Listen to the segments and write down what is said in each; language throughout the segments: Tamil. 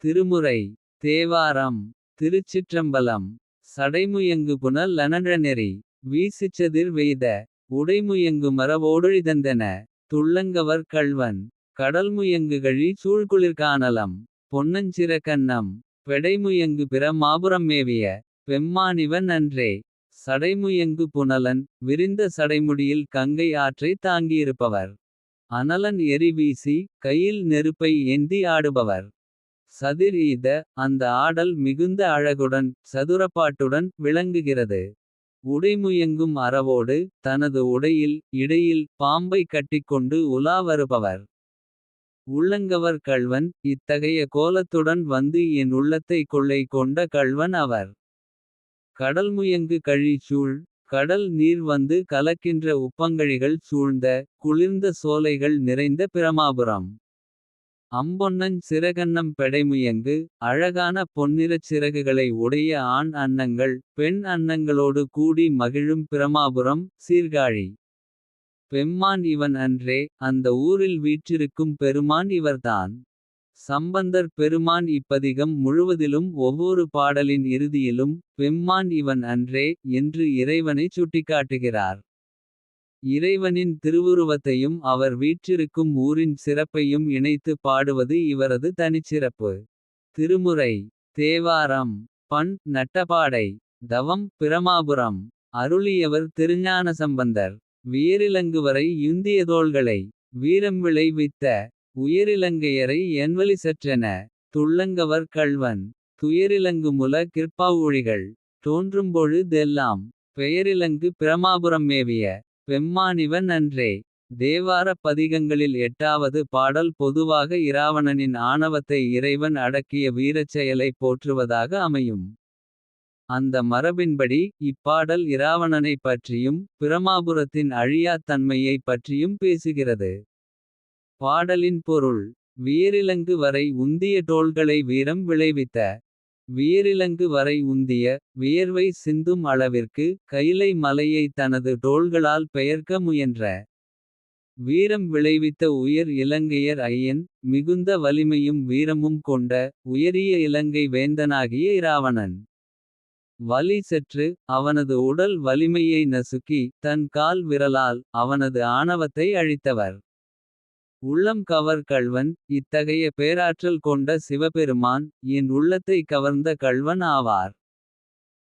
திருமுறை தேவாரம் திருச்சிற்றம்பலம். சடைமுயங்கு சடைமுயங்குபுன லனழநெறி வீசிச்சதிர் வெய்த. உடைமுயங்குமர வோடொழிதந்தென. துள்ளங்கவர் கள்வன் கடல்முயங்குகழி சூழ்குளிர்கானலம். பொன்னஞ்சிற கன்னம் பெடைமுயங்குபிற மாபுரம் மேவிய. பெம்மானிவன் அன்றே சடைமுயங்கு புனலன். விரிந்த சடைமுடியில் கங்கை ஆற்றைத் தாங்கியிருப்பவர். அனலன் எரிவீசி கையில் நெருப்பை ஏந்தி ஆடுபவர். சதிர் ஈத அந்த ஆடல் மிகுந்த அழகுடன். சதுரப்பாட்டுடன் விளங்குகிறது. உடைமுயங்கும் அறவோடு தனது உடையில். இடையில் பாம்பை கட்டிக்கொண்டு உலா வருபவர். உள்ளங்கவர் கள்வன் இத்தகைய கோலத்துடன் வந்து. என் உள்ளத்தை கொள்ளை கொண்ட கள்வன் அவர். கடல்முயங்கு கழி சூழ் கடல் நீர் வந்து கலக்கின்ற. உப்பங்கழிகள் சூழ்ந்த குளிர்ந்த சோலைகள் நிறைந்த பிரமாபுரம். அம்பொன்னஞ் சிறகன்னம் பெடைமுயங்கு அழகான. பொன்னிறச் சிறகுகளை உடைய ஆண் அன்னங்கள். பெண் அன்னங்களோடு கூடி மகிழும் பிரமாபுரம் சீர்காழி. பெம்மான் இவன் அன்றே அந்த ஊரில் வீற்றிருக்கும். பெருமான் இவர்தான் சம்பந்தர் பெருமான் இப்பதிகம். முழுவதிலும் ஒவ்வொரு பாடலின் இறுதியிலும். பெம்மான் இவன் அன்றே என்று இறைவனைச் சுட்டிக்காட்டுகிறார். இறைவனின் திருவுருவத்தையும் அவர் வீற்றிருக்கும். ஊரின் சிறப்பையும் இணைத்துப் பாடுவது இவரது தனிச்சிறப்பு. திருமுறை தேவாரம் பண் நட்டபாடை தவம் பிரமாபுரம். அருளியவர் திருஞான சம்பந்தர் வியரிலங்குவரை இந்திய தோள்களை. வீரம் விளைவித்த உயரிலங்கையரை என்வலி சற்றென. துள்ளங்கவர் கள்வன் துயரிலங்குமுல கிற்பாவூழிகள். தோன்றும்பொழு தெல்லாம் பெயரிலங்கு பிரமாபுரம் மேவிய. பெம்மானிவன் அன்றே தேவாரப் பதிகங்களில் எட்டாவது பாடல். பொதுவாக இராவணனின் ஆணவத்தை இறைவன் அடக்கிய. வீரச் செயலைப் போற்றுவதாக அமையும். அந்த மரபின்படி இப்பாடல் இராவணனைப் பற்றியும். பிரமாபுரத்தின் அழியாத் தன்மையைப் பற்றியும் பேசுகிறது. பாடலின் பொருள் வீரிலங்கு வரை உந்திய டோள்களை வீரம் விளைவித்த. வியரிலங்கு வரை உந்திய வியர்வை சிந்தும் அளவிற்கு. கயிலை மலையை தனது டோள்களால் பெயர்க்க முயன்ற. வீரம் விளைவித்த உயர் இலங்கையர் ஐயன். மிகுந்த வலிமையும் வீரமும் கொண்ட. உயரிய இலங்கை வேந்தனாகிய இராவணன். வலி செற்று அவனது உடல் வலிமையை நசுக்கி. தன் கால் விரலால் அவனது ஆணவத்தை அழித்தவர். உள்ளம் கவர் கள்வன் இத்தகைய பேராற்றல் கொண்ட சிவபெருமான். என் உள்ளத்தை கவர்ந்த கள்வன் ஆவார்.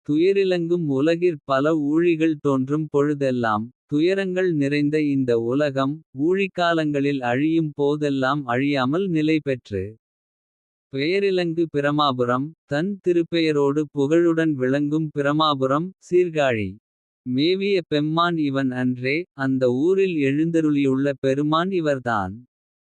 துயரிலங்கும் உலகிற் பல ஊழிகள் தோன்றும் பொழுதெல்லாம். துயரங்கள் நிறைந்த இந்த உலகம் ஊழிக்காலங்களில். அழியும் போதெல்லாம் அழியாமல் நிலைபெற்று. பெயரிலங்கு பிரமாபுரம் தன் திருப்பெயரோடு. புகழுடன் விளங்கும் பிரமாபுரம் சீர்காழி. மேவிய பெம்மான் இவன் அன்றே அந்த ஊரில் எழுந்தருளியுள்ள. பெருமான் இவர்தான்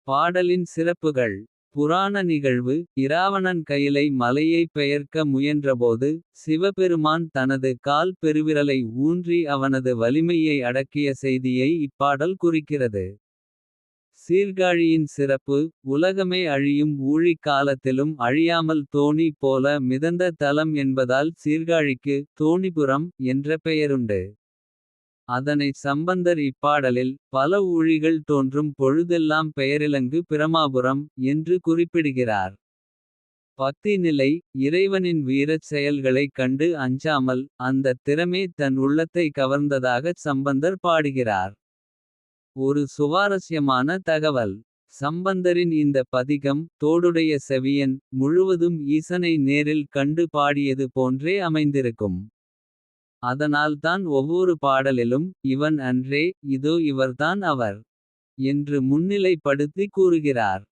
பாடலின் சிறப்புகள். புராண நிகழ்வு இராவணன் கயிலை மலையைப் பெயர்க்க முயன்றபோது. சிவபெருமான் தனது கால் பெருவிரலை ஊன்றி. அவனது வலிமையை அடக்கிய செய்தியை இப்பாடல் குறிக்கிறது. சீர்காழியின் சிறப்பு உலகமே அழியும் ஊழிக் காலத்திலும். அழியாமல் தோணி போல மிதந்த தலம் என்பதால். சீர்காழிக்கு தோணிபுரம் என்ற பெயருண்டு. அதனைச் சம்பந்தர் இப்பாடலில் பல ஊழிகள் தோன்றும். பொழுதெல்லாம் பெயரிலங்கு பிரமாபுரம் என்று குறிப்பிடுகிறார். பக்தி நிலை இறைவனின் வீரச் செயல்களைக் கண்டு அஞ்சாமல். அந்தத் திறமே தன் உள்ளத்தை கவர்ந்ததாகச் சம்பந்தர் பாடுகிறார். ஒரு சுவாரஸ்யமான தகவல் சம்பந்தரின் இந்த பதிகம். தோடுடைய செவியன் முழுவதும் ஈசனை நேரில் கண்டு பாடியது போன்றே அமைந்திருக்கும். அதனால்தான் ஒவ்வொரு பாடலிலும் இவன் அன்றே இதோ இவர்தான் அவர். என்று முன்னிலைப்படுத்தி கூறுகிறார்.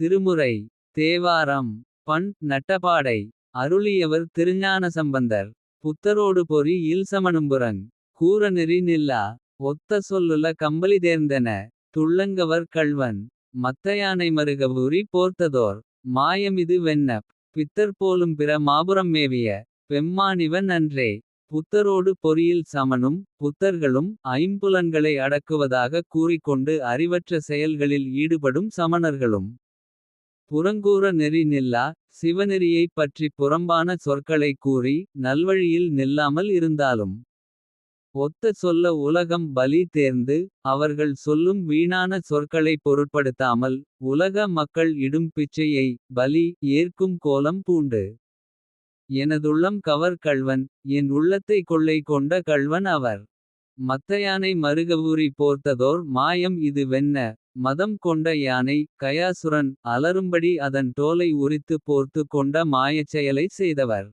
திருமுறை தேவாரம் பண் நட்டபாடை அருளியவர் திருஞான சம்பந்தர் புத்தரோடு பொறி இல்சமணும்புறங் கூறநெறி நில்லா. ஒத்த சொல்லுல கம்பளி தேர்ந்தென துள்ளங்கவர் கள்வன். மத்தயானை மருகவூரி போர்த்ததோர் மாயமிது வெண்ணப். பித்தர் போலும் பிற மாபுரம் மேவிய பெம்மானிவன் அன்றே. புத்தரோடு பொறியில் சமனும் புத்தர்களும் ஐம்புலன்களை அடக்குவதாகக் கூறிக்கொண்டு அறிவற்ற செயல்களில் ஈடுபடும் சமணர்களும். புறங்கூற நெறி நில்லா சிவநெறியைப் பற்றிப் புறம்பான சொற்களைக் கூறி. நல்வழியில் நில்லாமல் இருந்தாலும் ஒத்த சொல்ல உலகம் பலி தேர்ந்து. அவர்கள் சொல்லும் வீணான சொற்களைப் பொருட்படுத்தாமல். உலக மக்கள் இடும் பிச்சையை பலி ஏற்கும் கோலம் பூண்டு. எனதுள்ளம் கவர் கள்வன் என் உள்ளத்தை கொள்ளை கொண்ட கள்வன் அவர். மத்தயானை மருகவூரி போர்த்ததோர் மாயம் இது வென்ன. மதம் கொண்ட யானை கயாசுரன் அலறும்படி அதன் தோலை உரித்து போர்த்து கொண்ட மாயச் செயலைச் செய்தவர்.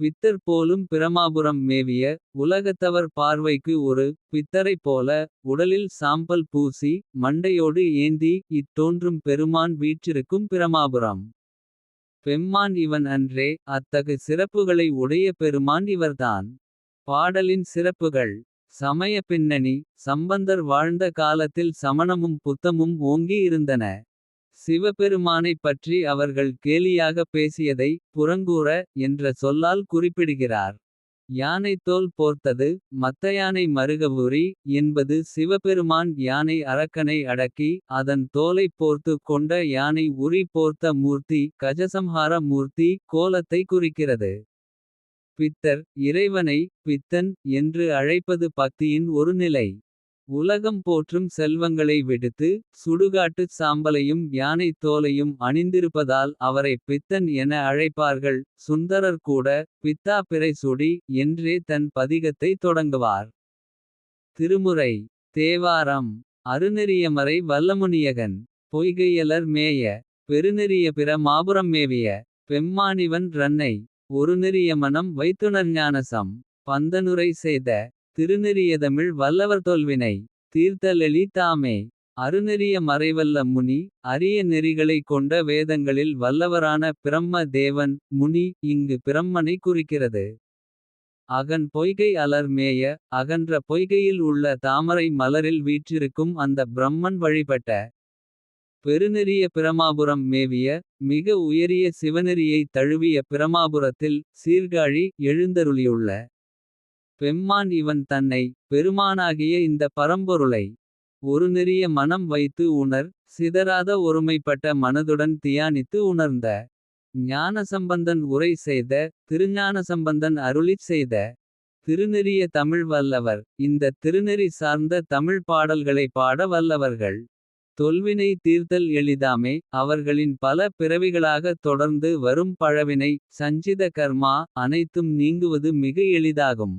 பித்தர் போலும் பிரமாபுரம் மேவிய உலகத்தவர் பார்வைக்கு ஒரு. பித்தரைப் போல உடலில் சாம்பல் பூசி மண்டையோடு ஏந்தி. இத் தோன்றும் பெருமான் வீற்றிருக்கும் பிரமாபுரம். பெம்மான் இவன் அன்றே அத்தகு சிறப்புகளை உடைய பெருமான் இவர்தான். பாடலின் சிறப்புகள் சமய பின்னணி சம்பந்தர் வாழ்ந்த காலத்தில் சமணமும் புத்தமும் ஓங்கி இருந்தன. சிவபெருமானைப் பற்றி அவர்கள் கேலியாகப் பேசியதை. புறங்கூற என்ற சொல்லால் குறிப்பிடுகிறார். யானைத்தோல் போர்த்தது மத்தயானை மருகவூரி. என்பது சிவபெருமான் யானை அரக்கனை அடக்கி. அதன் தோலைப் போர்த்து கொண்ட யானை உரி போர்த்த மூர்த்தி. கஜசம்ஹார மூர்த்தி கோலத்தை குறிக்கிறது. பித்தர் இறைவனை பித்தன் என்று அழைப்பது பக்தியின் ஒரு நிலை. உலகம் போற்றும் செல்வங்களை விடுத்து. சுடுகாட்டுச் சாம்பலையும் யானைத் தோலையும் அணிந்திருப்பதால். அவரைப் பித்தன் என அழைப்பார்கள் சுந்தரர் கூட. பித்தா பிறைசூடி என்றே தன் பதிகத்தை தொடங்குவார். திருமுறை தேவாரம் அருநெறியமறை வல்லமுனியகன். பொய்கையலர் மேய பெருநெறிய பிற மாபுரம் மேவிய. பெம்மானிவன் ரன்னை ஒருநெறிய மனம் வைத்துணர்ஞானசம். பந்தனுரை செய்த திருநெறியதமிழ் வல்லவர் தொல்வினை. தீர்த்தலெளி தாமே அருநெறிய மறைவல்ல முனி. அரிய நெறிகளைக் கொண்ட வேதங்களில் வல்லவரான. பிரம்ம தேவன் முனி இங்கு பிரம்மனை குறிக்கிறது. அகன் பொய்கை அலர் மேய அகன்ற பொய்கையில் உள்ள தாமரை மலரில் வீற்றிருக்கும் அந்த பிரம்மன் வழிபட்ட. பெருநெறிய பிரமாபுரம் மேவிய மிக உயரிய சிவநெறியைத் தழுவிய பிரமாபுரத்தில் சீர்காழி எழுந்தருளியுள்ள. பெம்மான் இவன் தன்னை பெருமானாகிய இந்த பரம்பொருளை. ஒரு நெறிய மனம் வைத்து உணர் சிதறாத ஒருமைப்பட்ட மனதுடன் தியானித்து உணர்ந்த. ஞானசம்பந்தன் உரை செய்த திருஞானசம்பந்தன் அருளிச் செய்த. திருநெறிய தமிழ் வல்லவர் இந்த திருநெறி சார்ந்த தமிழ் பாடல்களை பாட வல்லவர்கள். தொல்வினை தீர்த்தல் எளிதாமே அவர்களின் பல பிறவிகளாக தொடர்ந்து வரும் பழவினை. சஞ்சித கர்மா அனைத்தும் நீங்குவது மிக எளிதாகும்.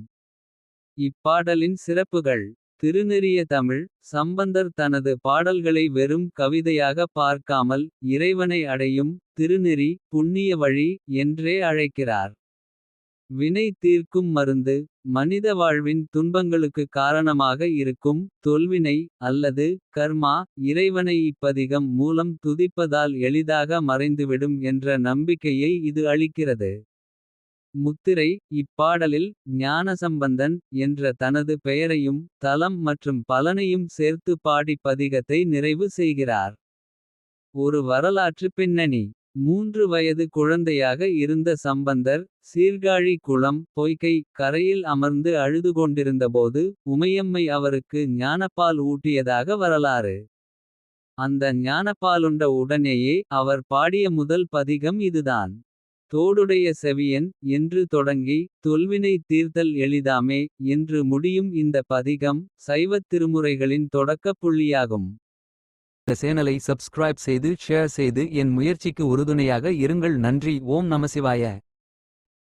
இப்பாடலின் சிறப்புகள் திருநெறிய தமிழ் சம்பந்தர் தனது பாடல்களை வெறும் கவிதையாக பார்க்காமல். இறைவனை அடையும் திருநெறி புண்ணிய வழி என்றே அழைக்கிறார். வினை தீர்க்கும் மருந்து மனித வாழ்வின் துன்பங்களுக்குக் காரணமாக இருக்கும். தொல்வினை அல்லது கர்மா இறைவனை இப்பதிகம் மூலம் துதிப்பதால். எளிதாக மறைந்துவிடும் என்ற நம்பிக்கையை இது அளிக்கிறது. முத்திரை இப்பாடலில் ஞானசம்பந்தன் என்ற தனது பெயரையும். தலம் மற்றும் பலனையும் சேர்த்து பாடி பதிகத்தை நிறைவு செய்கிறார். ஒரு வரலாற்று பின்னணி மூன்று வயது குழந்தையாக இருந்த சம்பந்தர். சீர்காழி குளம் பொய்கை கரையில் அமர்ந்து அழுதுகொண்டிருந்தபோது. உமையம்மை அவருக்கு ஞானப்பால் ஊட்டியதாக வரலாறு. அந்த ஞானப்பாலுண்ட உடனேயே அவர் பாடிய முதல் பதிகம் இதுதான். தோடுடைய செவியன் என்று தொடங்கி தொல்வினை தீர்த்தல் எளிதாமே. என்று முடியும் இந்த பதிகம் சைவத் திருமுறைகளின் தொடக்கப் புள்ளியாகும். இந்த சேனலை சப்ஸ்கிரைப் செய்து ஷேர் செய்து என் முயற்சிக்கு உறுதுணையாக இருங்கள் நன்றி ஓம் நமசிவாய.